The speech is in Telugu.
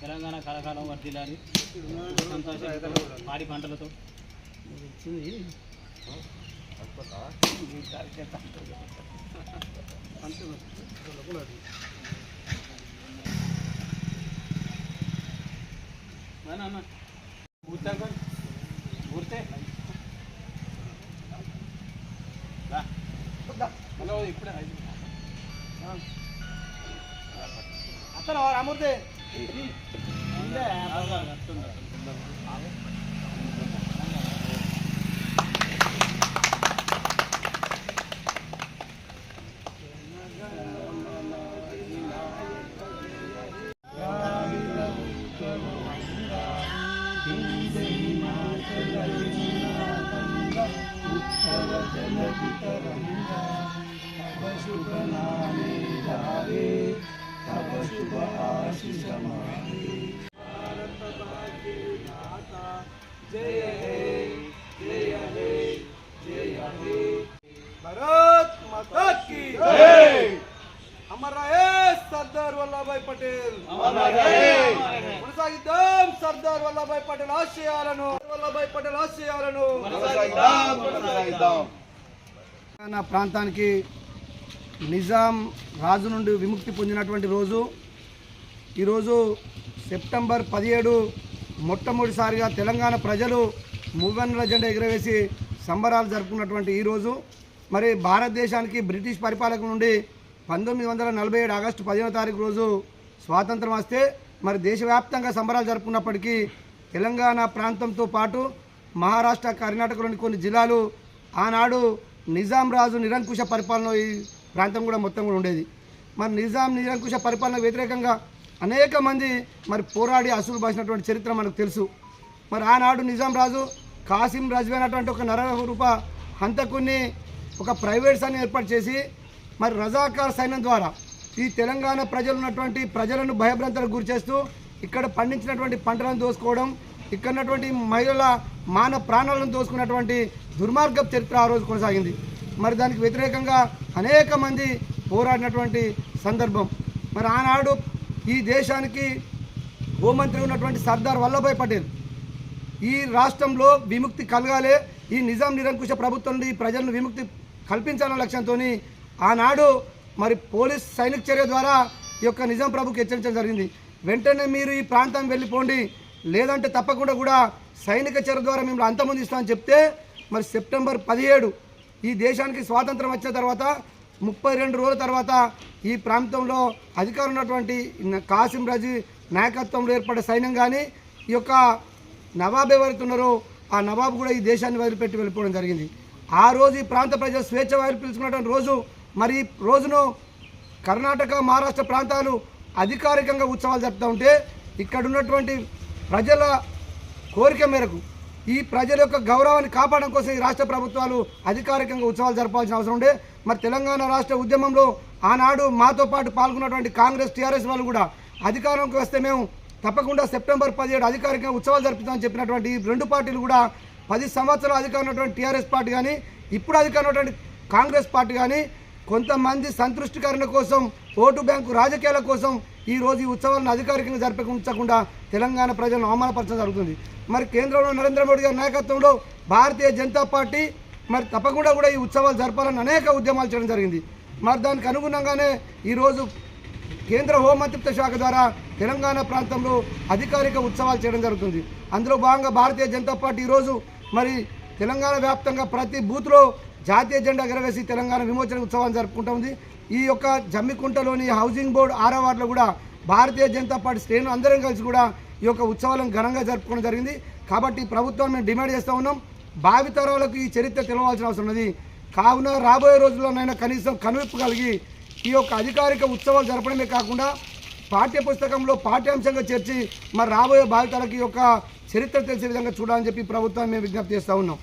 తెలంగాణ కళాకాలం వర్దిల్లాలి సంతోషం పాడి పంటలతో. వచ్చింది. అంతే మరి. వాళ్ళ కూడా అది. అన్న అన్న ఇప్పుడే అత్తరా రామూర్తి భారత్ మాతా కీ అమర్ రహే సర్దార్ వల్లభాయ్ పటేల్ కొనసాగిద్దాం సర్దార్ వల్లభాయ్ పటేల్ ఆశయాలను వల్లభాయ్ పటేల్ ఆశయాలను ప్రాంతానికి నిజాం రాజు నుండి విముక్తి పొందినటువంటి రోజు. ఈరోజు సెప్టెంబర్ పదిహేడు మొట్టమొదటిసారిగా తెలంగాణ ప్రజలు మూవెన్ల జెండా ఎగురవేసి సంబరాలు జరుపుకున్నటువంటి ఈ రోజు. మరి భారతదేశానికి బ్రిటిష్ పరిపాలక నుండి పంతొమ్మిది వందల నలభై ఏడు ఆగస్టు పదిహేనో తారీఖు రోజు స్వాతంత్రం వస్తే మరి దేశవ్యాప్తంగా సంబరాలు జరుపుకున్నప్పటికీ తెలంగాణ ప్రాంతంతో పాటు మహారాష్ట్ర కర్ణాటకలోని కొన్ని జిల్లాలు ఆనాడు నిజాం రాజు నిరంకుశ పరిపాలన ప్రాంతం కూడా మొత్తం కూడా ఉండేది. మరి నిజాం నిరంకుశ పరిపాలన వ్యతిరేకంగా అనేక మంది మరి పోరాడి అసలు బాసినటువంటి చరిత్ర మనకు తెలుసు. మరి ఆనాడు నిజాం రాజు కాసిం రజ్వీ అనేటువంటి ఒక నరరూప హంతకుని ఒక ప్రైవేట్ సైన్యం ఏర్పాటు చేసి మరి రజాకార్ సైన్యం ద్వారా ఈ తెలంగాణ ప్రజలు ఉన్నటువంటి ప్రజలను భయభ్రాంతలకు గురి చేస్తూ ఇక్కడ పండించినటువంటి పంటలను దోసుకోవడం ఇక్కడ ఉన్నటువంటి మహిళల మాన ప్రాణాలను దోసుకున్నటువంటి దుర్మార్గపు చరిత్ర ఆ రోజు కొనసాగింది. మరి దానికి వ్యతిరేకంగా అనేక మంది పోరాడినటువంటి సందర్భం. మరి ఆనాడు ఈ దేశానికి హోంమంత్రి ఉన్నటువంటి సర్దార్ వల్లభాయ్ పటేల్ ఈ రాష్ట్రంలో విముక్తి కలగాలే ఈ నిజాం నిరంకుశ ప్రభుత్వం నుండి ఈ ప్రజలను విముక్తి కల్పించాలన్న లక్ష్యంతో ఆనాడు మరి పోలీస్ సైనిక చర్య ద్వారా ఈ యొక్క నిజాం ప్రభుకి హెచ్చరించడం జరిగింది. వెంటనే మీరు ఈ ప్రాంతం వెళ్ళిపోండి. లేదంటే తప్పకుండా కూడా సైనిక చర్య ద్వారా మిమ్మల్ని అంతమొందిస్తామని చెప్తే మరి సెప్టెంబర్ పదిహేడు ఈ దేశానికి స్వాతంత్రం వచ్చిన తర్వాత ముప్పై రెండు రోజుల తర్వాత ఈ ప్రాంతంలో అధికారం ఉన్నటువంటి కాసిం రజీ నాయకత్వంలో ఏర్పడే సైన్యం కానీ ఈ యొక్క నవాబ్ ఎవరైతే ఉన్నారో ఆ నవాబు కూడా ఈ దేశాన్ని వదిలిపెట్టి వెళ్ళిపోవడం జరిగింది. ఆ రోజు ఈ ప్రాంత ప్రజలు స్వేచ్ఛ వారి పిలుచుకున్నటువంటి రోజు మరి రోజును కర్ణాటక మహారాష్ట్ర ప్రాంతాలు అధికారికంగా ఉత్సవాలు జరుపుతూ ఉంటే ఇక్కడ ఉన్నటువంటి ప్రజల కోరిక మేరకు ఈ ప్రజల యొక్క గౌరవాన్ని కాపాడడం కోసం ఈ రాష్ట్ర ప్రభుత్వాలు అధికారికంగా ఉత్సవాలు జరపాల్సిన అవసరం ఉండే. మరి తెలంగాణ రాష్ట్ర ఉద్యమంలో ఆనాడు మాతో పాటు పాల్గొన్నటువంటి కాంగ్రెస్ టీఆర్ఎస్ వాళ్ళు కూడా అధికారంకి వస్తే మేము తప్పకుండా సెప్టెంబర్ పదిహేడు అధికారికంగా ఉత్సవాలు జరుపుతామని చెప్పినటువంటి ఈ రెండు పార్టీలు కూడా పది సంవత్సరాలు అధికారం ఉన్నటువంటి టీఆర్ఎస్ పార్టీ కానీ ఇప్పుడు అధికారం ఉన్నటువంటి కాంగ్రెస్ పార్టీ కానీ కొంతమంది సంతృష్టికరణ కోసం ఓటు బ్యాంకు రాజకీయాల కోసం ఈ రోజు ఈ ఉత్సవాలను అధికారికంగా జరిపించకుండా తెలంగాణ ప్రజలను అవమానపరచడం జరుగుతుంది. మరి కేంద్రంలో నరేంద్ర మోడీ గారి నాయకత్వంలో భారతీయ జనతా పార్టీ మరి తప్పకుండా కూడా ఈ ఉత్సవాలు జరపాలని అనేక ఉద్యమాలు చేయడం జరిగింది. మరి దానికి అనుగుణంగానే ఈరోజు కేంద్ర హోంమంత్రిత్వ శాఖ ద్వారా తెలంగాణ ప్రాంతంలో అధికారిక ఉత్సవాలు చేయడం జరుగుతుంది. అందులో భాగంగా భారతీయ జనతా పార్టీ ఈరోజు మరి తెలంగాణ వ్యాప్తంగా ప్రతి బూత్లో జాతీయ జెండా ఎగరవేసి తెలంగాణ విమోచన ఉత్సవాన్ని జరుపుకుంటా ఉంది. ఈ యొక్క జమ్మికుంటలోని హౌసింగ్ బోర్డు ఆరో వార్డులో కూడా భారతీయ జనతా పార్టీ శ్రేణులు అందరం కలిసి కూడా ఈ యొక్క ఉత్సవాలను ఘనంగా జరుపుకోవడం జరిగింది. కాబట్టి ప్రభుత్వం మేము డిమాండ్ చేస్తూ ఉన్నాం. భావితరాలకు ఈ చరిత్ర తెలవాల్సిన అవసరం ఉన్నది. కావున రాబోయే రోజుల్లోనైనా కనీసం కనువిప్పు కలిగి ఈ యొక్క అధికారిక ఉత్సవాలు జరపడమే కాకుండా పాఠ్య పుస్తకంలో పాఠ్యాంశంగా చేర్చి మరి రాబోయే భావితరాలకు ఈ యొక్క చరిత్ర తెలిసే విధంగా చూడాలని చెప్పి ప్రభుత్వాన్ని మేము విజ్ఞప్తి చేస్తూ ఉన్నాం.